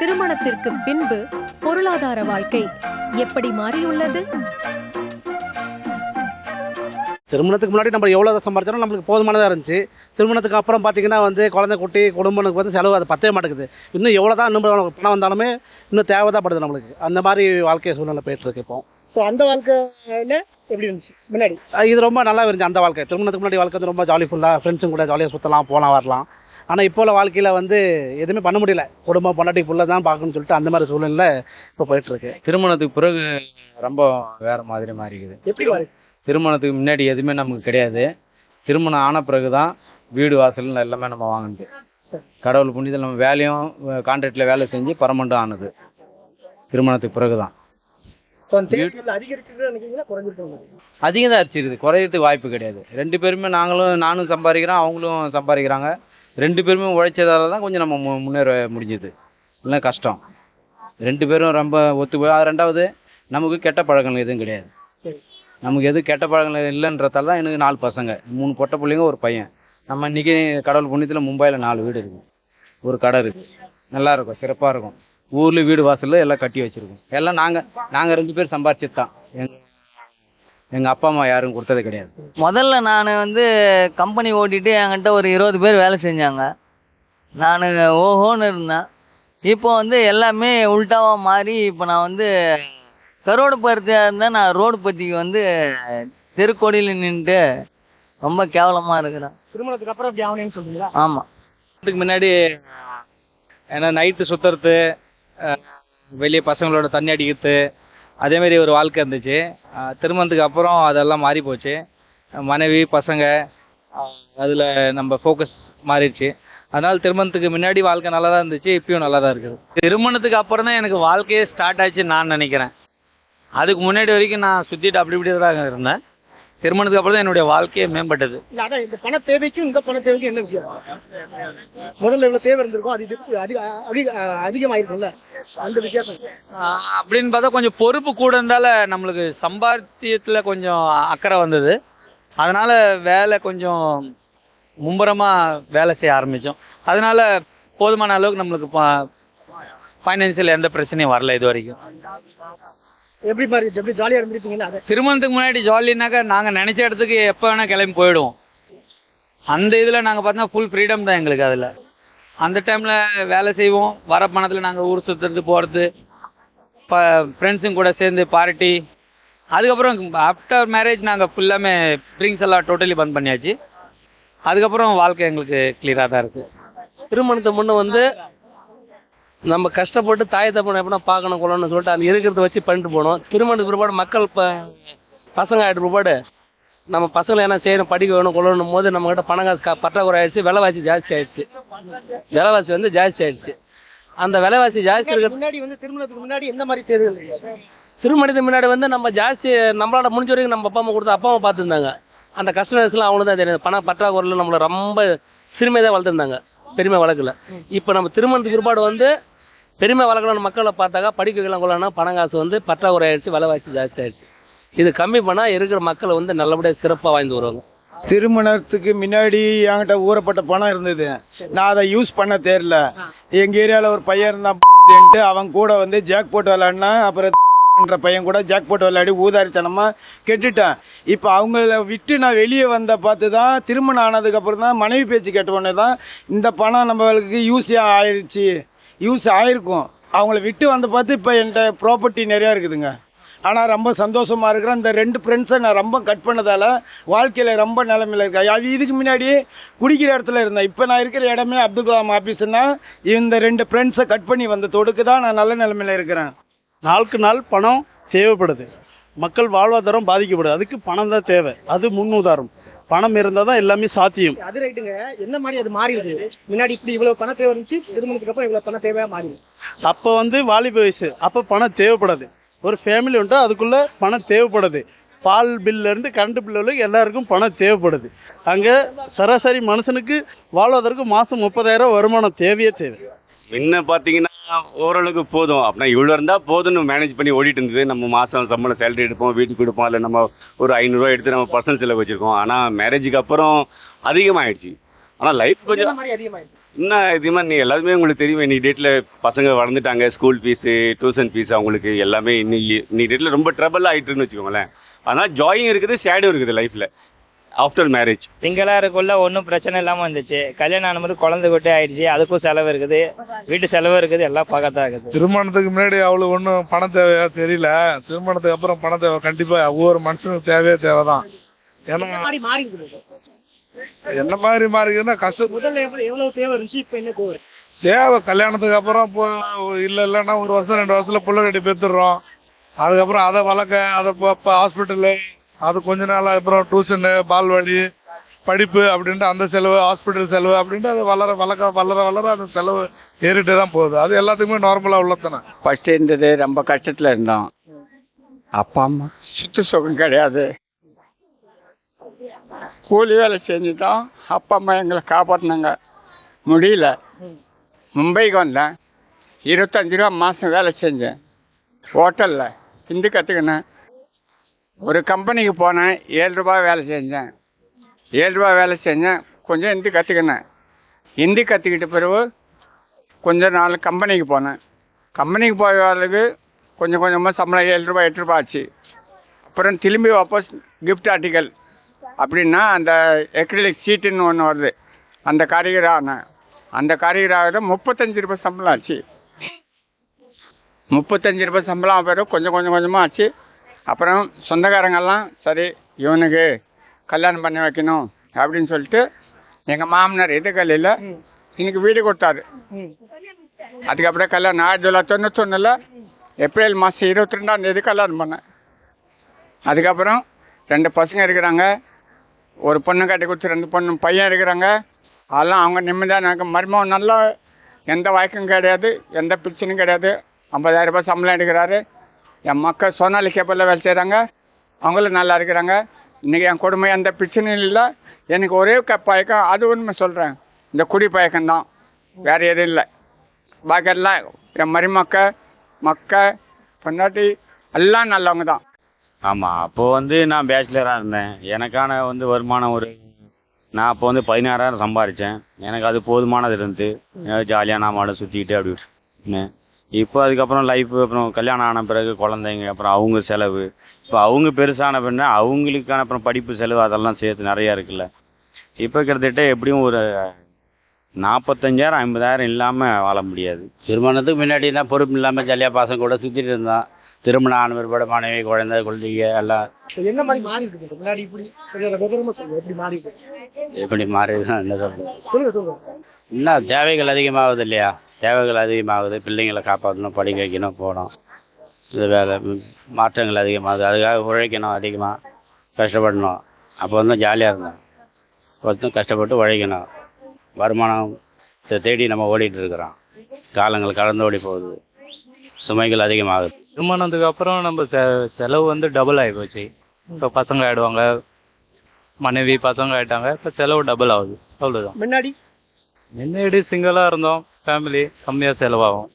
திருமணத்திற்கு பின்பு பொருளாதார வாழ்க்கை எப்படி மாறியுள்ளது? திருமணத்துக்கு முன்னாடி நம்ம எவ்வளோ சம்பாதிச்சாலும் நம்மளுக்கு போதுமானதாக இருந்துச்சு. திருமணத்துக்கு அப்புறம் பார்த்தீங்கன்னா வந்து குழந்தை குட்டி குடும்பத்துக்கு வந்து செலவு அது பத்தவே மாட்டேங்குது. இன்னும் எவ்வளோ தான் இன்னும் பணம் வந்தாலுமே இன்னும் தேவைதான் படுது நம்மளுக்கு. அந்த மாதிரி வாழ்க்கை சூழ்நிலை போயிட்டு இருக்கு இப்போ. ஸோ அந்த வாழ்க்கையில எப்படி இருந்துச்சு? முன்னாடி. இது ரொம்ப நல்லா இருந்துச்சு அந்த வாழ்க்கை. திருமணத்துக்கு முன்னாடி வாழ்க்கை வந்து ரொம்ப ஜாலி ஃபுல்லாக ஃப்ரெண்ட்ஸும் கூட ஜாலியாக சுற்றலாம் போகலாம் வரலாம். ஆனால் இப்போ உள்ள வாழ்க்கையில் வந்து எதுவுமே பண்ண முடியல. குடும்பம் பொண்டாட்டி ஃபுல்லாக தான் பார்க்கணும்னு சொல்லிட்டு அந்த மாதிரி சூழ்நிலை இப்போ போயிட்டு இருக்கு. திருமணத்துக்கு பிறகு ரொம்ப வேற மாதிரி மாறிக்குது. எப்படி திருமணத்துக்கு முன்னாடி எதுவுமே நமக்கு கிடையாது. திருமணம் ஆன பிறகு தான் வீடு வாசல் எல்லாமே நம்ம வாங்கினது. கடவுள் புண்ணியத்தில் நம்ம வேலையும் கான்ட்ராக்டில் வேலை செஞ்சு பர்மனெண்ட்டும் ஆனது. திருமணத்துக்கு பிறகு தான் அதிகம் தான் அரிச்சிருக்குது குறையறதுக்கு வாய்ப்பு கிடையாது. ரெண்டு பேருமே நாங்களும் நானும் சம்பாதிக்கிறோம் அவங்களும் சம்பாதிக்கிறாங்க. ரெண்டு பேருமே உழைச்சதால தான் கொஞ்சம் நம்ம மு- முன்னேற முடிஞ்சது. இல்லை கஷ்டம். ரெண்டு பேரும் ரொம்ப ஒத்து போய் ரெண்டாவது நமக்கு கெட்ட பழக்கங்கள் எதுவும் கிடையாது. நமக்கு எதுவும் கெட்ட பழக்கங்கள் இல்லைன்றதால தான் எனக்கு நாலு பசங்க. மூணு பொட்டை பிள்ளைங்க ஒரு பையன். நம்ம இன்னைக்கு கடவுள் புண்ணியத்தில் மும்பையில் நாலு வீடு இருக்கு. ஒரு கடை இருக்கு. நல்லா இருக்கும் சிறப்பாக இருக்கும். ஊர்ல வீடு வாசல்ல எல்லாம் கட்டி வச்சிருக்கோம். எல்லாம் நாங்கள் நாங்கள் ரெண்டு பேர் சம்பாரிச்சது தான் எங்க எங்கள் அப்பா அம்மா யாரும் கொடுத்தது கிடையாது. முதல்ல நான் வந்து கம்பெனி ஓட்டிட்டு என்கிட்ட ஒரு இருபது பேர் வேலை செஞ்சாங்க. நான் ஓஹோன்னு இருந்தேன். இப்போ வந்து எல்லாமே உல்டாவாக மாறி இப்போ நான் வந்து கரோடு பருத்தியாக இருந்தால் நான் ரோடு பற்றிக்கு வந்து தெருக்கோடியில் நின்றுட்டு ரொம்ப கேவலமாக இருக்கிறேன். திருமணத்துக்கு அப்புறம் அப்படி ஆகணும்னு சொல்றீங்களா? ஆமாம் இதுக்கு முன்னாடி ஏன்னா நைட்டு சுற்றுறது வெளியே பசங்களோட தண்ணி அடிக்கிறது அதேமாரி ஒரு வாழ்க்கை இருந்துச்சு. திருமணத்துக்கு அப்புறம் அதெல்லாம் மாறி போச்சு. மனைவி பசங்க அதில் நம்ம ஃபோக்கஸ் மாறிடுச்சு. அதனால் திருமணத்துக்கு முன்னாடி வாழ்க்கை நல்லா தான் இருந்துச்சு இப்பயும் நல்லா தான் இருக்குது. திருமணத்துக்கு அப்புறம் தான் எனக்கு வாழ்க்கையே ஸ்டார்ட் ஆச்சுன்னு நான் நினைக்கிறேன். அதுக்கு முன்னாடி வரைக்கும் நான் சுற்றிட்டு அப்படி இப்படி தான் இருந்தேன். திருமணத்துக்கு அப்புறம் தான் என்னுடைய வாழ்க்கையே மேம்பட்டது. இல்ல அதான் இந்த பண தேவைக்கும் இந்த பண தேவைக்கும் என்ன வித்தியாசம் முதல்ல இவ்வளவு தேவை இருந்திருக்கும் அது அதிக அதிக அதிகமாயிருக்கும்ல? அந்த வித்தியாசம். அப்படின்னு பார்த்தா கொஞ்சம் பொறுப்பு கூட இருந்தால நம்மளுக்கு சம்பாத்தியத்துல கொஞ்சம் அக்கறை வந்தது. அதனால வேலை கொஞ்சம் மும்பரமா வேலை செய்ய ஆரம்பிச்சோம். அதனால போதுமான அளவுக்கு நம்மளுக்கு ஃபைனான்சியல் எந்த பிரச்சனையும் வரல இது வரைக்கும். எப்படி மாதிரி எப்படி ஜாலியா இருந்திருப்பீங்களா அதை? திருமணத்துக்கு முன்னாடி ஜாலினாக்கா நாங்க நினைச்ச இடத்துக்கு எப்போ வேணா கிளம்பி போயிடுவோம். அந்த இதுல நாங்க பார்த்தா ஃபுல் ஃப்ரீடம் தான் எங்களுக்கு அதுல. அந்த டைம்ல வேலை செய்வோம். வர பணத்துல நாங்க ஊர் சுத்துறது போறது ப ஃப்ரெண்ட்ஸுங்க கூட சேர்ந்து பார்ட்டி அதுக்கப்புறம் ஆஃப்டர் மேரேஜ் நாங்கள் ஃபுல்லாமே ட்ரிங்க்ஸ் எல்லாம் டோட்டலி பந்த் பண்ணியாச்சு. அதுக்கப்புறம் வாழ்க்கை எங்களுக்கு கிளியராக தான் இருக்குது திருமணத்துக்கு முன்ன வந்து நம்ம கஷ்டப்பட்டு தாய் தப்பனை எப்படின்னா பார்க்கணும் கொள்ளணும்னு சொல்லிட்டு அது இருக்கிறத வச்சு பண்ணிட்டு போனோம். திருமணத்துக்கு பிற்பாடு மக்கள் இப்போ பசங்க ஆகிட்ட பிற்பாடு நம்ம பசங்களை என்ன செய்யணும் படிக்க வேணும் கொள்ளணும் போது நம்ம கிட்ட பணம் காசு பற்றாக்குறை ஆயிடுச்சு விலைவாசி ஜாஸ்தி ஆயிடுச்சு. விலைவாசி வந்து ஜாஸ்தி ஆயிடுச்சு. அந்த விலைவாசி ஜாஸ்தி இருக்கிற முன்னாடி வந்து திருமணத்துக்கு முன்னாடி எந்த மாதிரி இருந்துச்சு? திருமணத்துக்கு முன்னாடி வந்து நம்ம ஜாஸ்தி நம்மளால முடிஞ்ச வரைக்கும் நம்ம அப்பா அம்மா கொடுத்து அப்பா அம்மா பார்த்துருந்தாங்க. அந்த கஸ்டமர்ஸ்லாம் அவங்களுக்கு தான் தெரியும். பண பற்றாக்குறையில் நம்மளை ரொம்ப சிறுமை தான் வளர்த்துருந்தாங்க. பெருமை வளர்க்கல. இப்போ நம்ம திருமணத்துக்கு பிற்பாடு வந்து பெருமை வளர்க்கணும்னு மக்களை பார்த்தாக்கா படிக்க வைக்கலாம் பணம் காசு வந்து பற்றாக்குறை ஆயிடுச்சு விலைவாசி ஜாஸ்தி ஆயிடுச்சு. இது கம்மி பண்ணால் இருக்கிற மக்களை வந்து நல்லபடியாக சிறப்பாக வாழ்ந்து வருவாங்க. திருமணத்துக்கு முன்னாடி என்கிட்ட ஊறப்பட்ட பணம் இருந்தது. நான் அதை யூஸ் பண்ண தெரியல எங்கள் ஏரியாவில் ஒரு பையன் இருந்தான் அவன் கூட வந்து ஜாக் போட்டு விளையாடினா அப்புறம் என்ற பையன் கூட ஜாக் போட்டு விளையாடி ஊதாரித்தனமாக கெட்டுட்டேன். இப்போ அவங்கள விட்டு நான் வெளியே வந்த பார்த்து தான் திருமணம் ஆனதுக்கப்புறம் தான் மனைவி பேச்சு கேட்ட உடனே தான் இந்த பணம் நம்மளுக்கு யூஸியாக ஆயிடுச்சு. யூஸ் ஆயிருக்கும். அவங்கள விட்டு வந்து பார்த்து இப்போ என்கிட்ட ப்ராப்பர்ட்டி நிறையா இருக்குதுங்க. ஆனால் ரொம்ப சந்தோஷமாக இருக்கிறேன். இந்த ரெண்டு ஃப்ரெண்ட்ஸை நான் ரொம்ப கட் பண்ணதால் வாழ்க்கையில் ரொம்ப நிலமையில் இருக்கேன். அது இதுக்கு முன்னாடி குடிக்கிற இடத்துல இருந்தேன். இப்போ நான் இருக்கிற இடமே அப்துல் கலாம் ஆஃபீஸ்னா இந்த ரெண்டு ஃப்ரெண்ட்ஸை கட் பண்ணி வந்த தொடுக்கு தான் நான் நல்ல நிலமையில் இருக்கிறேன். நாளுக்கு நாள் பணம் தேவைப்படுது. மக்கள் வாழ்வாதாரம் பாதிக்கப்படுது அதுக்கு பணம் தான் தேவை. அது முன்னுதாரணம். பணம் இருந்தால் தான் எல்லாமே சாத்தியம். அது ரைட்டுங்க. என்ன மாதிரி அது மாறிடுது? முன்னாடி இப்படி இவ்வளவு பண தேவை இருந்துச்சு திருமணத்துக்கு அப்புறம் இவ்வளவு பண தேவையா மாறிடுது? அப்போ வந்து வாலிப வயசு. அப்போ பணம் தேவைப்படாது. ஒரு ஃபேமிலி உண்டு அதுக்குள்ள பணம் தேவைப்படுது. பால் பில்ல இருந்து கரண்ட் பில் வரைக்கும் எல்லாருக்கும் பணம் தேவைப்படுது. அங்கே சராசரி மனுஷனுக்கு வாழ்வதற்கு மாதம் முப்பதாயிரம் வருமானம் தேவையே தேவை. முன்ன பார்த்தீங்கன்னா ஓரளவுக்கு போதும். அப்படின்னா இவ்வளோ இருந்தால் போதும்னு மேனேஜ் பண்ணி ஓடிட்டு இருந்தது. நம்ம மாதம் சம்பளம் சேலரி எடுப்போம் வீட்டுக்கு கொடுப்போம். இல்லை நம்ம ஒரு ஐநூறுரூவா எடுத்து நம்ம பர்சனல் செலவு வச்சுருக்கோம். ஆனால் மேரேஜுக்கு அப்புறம் அதிகமாகிடுச்சு ஆனால் லைஃப் கொஞ்சம் இன்னும் இது மாதிரி நீ எல்லாருமே உங்களுக்கு தெரியும். இன்னைக்கு டேட்டில் பசங்க வளர்ந்துட்டாங்க. ஸ்கூல் ஃபீஸு டியூஷன் ஃபீஸ் அவங்களுக்கு எல்லாமே இன்னைக்கு இன்னைக்கு டேட்டில் ரொம்ப ட்ரபிள் ஆகிட்டுன்னு வச்சுக்கோங்களேன். அதனால் ஜாயும் இருக்குது ஷேடும் இருக்குது லைஃப்பில் ஆஃப்டர் மேரேஜ் சிங்கிளாக இருக்கக்குள்ள ஒன்றும் பிரச்சனை இல்லாமல் வந்துச்சு. கல்யாணம் ஆன மாதிரி குழந்தை குட்டி ஆயிடுச்சு. அதுக்கும் செலவு இருக்குது. வீட்டு செலவு இருக்குது. எல்லாம் பார்க்கத்தான் இருக்குது திருமணத்துக்கு முன்னாடி அவ்வளோ ஒன்றும் பணம் தேவையா தெரியல. திருமணத்துக்கு அப்புறம் பணம் தேவை கண்டிப்பா ஒவ்வொரு மனுஷனுக்கு தேவையே தேவைதான். ஏன்னா என்ன மாதிரி மாறிக்குதுன்னா கஷ்டம். முதல்ல எவ்வளவு தேவை இருந்துச்சு? இப்ப என்ன தேவை? தேவை. கல்யாணத்துக்கு அப்புறம் இப்போ இல்லை இல்லைன்னா ஒரு வருஷம் ரெண்டு வருஷத்துல புள்ள கட்டி பெற்றுடுறோம் அதுக்கப்புறம் அதை வளர்க்க அதை இப்போ ஹாஸ்பிட்டலு அது கொஞ்ச நாள் அப்புறம் டியூஷனு பால்வாடி படிப்பு அப்படின்ட்டு அந்த செலவு ஹாஸ்பிட்டல் செலவு அப்படின்ட்டு அது வளர வளர்க்க வளர வளர அந்த செலவு ஏறிட்டே தான் போகுது. அது எல்லாத்துக்குமே நார்மலாக உள்ளதானே ஃபஸ்ட்டு இருந்தது ரொம்ப கஷ்டத்தில் இருந்தோம். அப்பா அம்மா சுத்த சுகம் கிடையாது. கூலி வேலை செஞ்சு தான் அப்பா அம்மா எங்களை காப்பாற்றினாங்க முடியல. மும்பைக்கு வந்தேன். இருபத்தஞ்சு ரூபா மாதம் வேலை செஞ்சேன். ஹோட்டலில். ஹிந்தி கற்றுக்கினேன் ஒரு கம்பெனிக்கு போனேன் ஏழு ரூபா வேலை செஞ்சேன். ஏழு ரூபா வேலை செஞ்சேன் கொஞ்சம் ஹிந்தி கற்றுக்கினேன் ஹிந்தி கற்றுக்கிட்ட பிறகு கொஞ்ச நாள் கம்பெனிக்கு போனேன். கம்பெனிக்கு போயவர்களுக்கு கொஞ்சம் கொஞ்சமாக சம்பளம் ஏழு ரூபா எட்டு ரூபா ஆச்சு. அப்புறம் திரும்பி வாபஸ் கிஃப்ட் ஆர்டிக்கல் அப்படின்னா அந்த எக்ரிலிக் சீட்டுன்னு ஒன்று வருது. அந்த காரிகர் ஆனேன் அந்த காரிகராக முப்பத்தஞ்சு ரூபாய் சம்பளம் ஆச்சு. முப்பத்தஞ்சு ரூபாய் சம்பளம் பிறகு கொஞ்சம் கொஞ்சம் கொஞ்சமாக ஆச்சு. அப்புறம் சொந்தக்காரங்கெல்லாம் சரி இவனுக்கு கல்யாணம் பண்ணி வைக்கணும் அப்படின்னு சொல்லிட்டு எங்கள் மாமனார் எதிர்கல்லில் எனக்கு வீடு கொடுத்தாரு. அதுக்கப்புறம் கல்யாணம் ஆயிரத்தி தொள்ளாயிரத்தி தொண்ணூத்தொன்னில் ஏப்ரல் மாதம் இருபத்தி ரெண்டாம் தேதி கல்யாணம் பண்ணேன். அதுக்கப்புறம் ரெண்டு பசங்க இருக்கிறாங்க. ஒரு பொண்ணு கட்டி கொடுத்து ரெண்டு பொண்ணு பையன் இருக்கிறாங்க. அதெல்லாம் அவங்க நிம்மதியாக எனக்கு மருமகன் நல்லா எந்த வாய்க்கும் கிடையாது எந்த பிரச்சனையும் கிடையாது. ஐம்பதாயிரம் ரூபாய் சம்பளம் எடுக்கிறாரு. என் மக்கள் சோனாலி கேபிளில் வேலை செய்கிறாங்க அவங்களும் நல்லா இருக்கிறாங்க. இன்றைக்கி என் கொடுமை எந்த பிரச்சனையும் இல்லை எனக்கு ஒரே க பழக்கம் அது உண்மை சொல்கிறேன் இந்த குடி பழக்கம்தான் வேறு எதுவும் இல்லை. பாக்கெல்லாம் என் மருமக்க மக்க பொண்டாட்டி எல்லாம் நல்லவங்க தான் ஆமாம் அப்போது வந்து நான் பேச்சுலராக இருந்தேன். எனக்கான வந்து வருமானம் ஒரு நான் அப்போ வந்து பதினாறாயிரம் சம்பாரித்தேன் எனக்கு அது போதுமானது இருந்து ஜாலியாக நான் மாட சுற்றிக்கிட்டு அப்படி இப்போ அதுக்கப்புறம் லைஃப் அப்புறம் கல்யாணம் ஆன பிறகு குழந்தைங்க அப்புறம் அவங்க செலவு. இப்போ அவங்க பெருசான பின்ன அவங்களுக்கான அப்புறம் படிப்பு செலவு அதெல்லாம் சேர்த்து நிறையா இருக்குல்ல. இப்போ கிட்டத்தட்ட எப்படியும் ஒரு நாற்பத்தஞ்சாயிரம் ஐம்பதாயிரம் இல்லாமல் வாழ முடியாது. திருமணத்துக்கு முன்னாடி தான் பொறுப்பு இல்லாமல் ஜாலியாக பசங்க கூட சுற்றிட்டு இருந்தோம் திருமணம் ஆன பிற்பாடு மனைவி குழந்தை குழந்தைங்க எல்லாம். என்ன மாதிரி மாறி இருக்குது முன்னாடி இப்படி கொஞ்சம் விவரமா சொல்லுங்க எப்படி மாறி இருக்கு? எப்படி மாறி என்ன சொல்றது? சொல்லுங்க இன்னும் தேவைகள் அதிகமாகுது இல்லையா? தேவைகள் அதிகமாகுது பிள்ளைங்களை காப்பாற்றணும் படிக்க வைக்கணும் போகணும். இது வேலை மாற்றங்கள் அதிகமாகுது. அதுக்காக உழைக்கணும் அதிகமாக கஷ்டப்படணும். அப்போ வந்து ஜாலியாக இருந்தோம். ஒருத்தரும் கஷ்டப்பட்டு உழைக்கணும். வருமானம் தே- தேடி நம்ம ஓடிட்டு இருக்கிறோம். காலங்கள் கடந்து ஓடி போகுது. சுமைகள் அதிகமாகுது. திருமணத்துக்கு அப்புறம் நம்ம செ செலவு வந்து டபுள் ஆகி போச்சு. இப்போ பசங்க ஆயிடுவாங்க. மனைவி பசங்க ஆயிட்டாங்க. இப்போ செலவு டபுள் ஆகுது. அவ்வளோதான் முன்னாடி? முன்னாடி சிங்கிளாக இருந்தோம். ஃபேமிலி கம்மியாக செலவாகும்.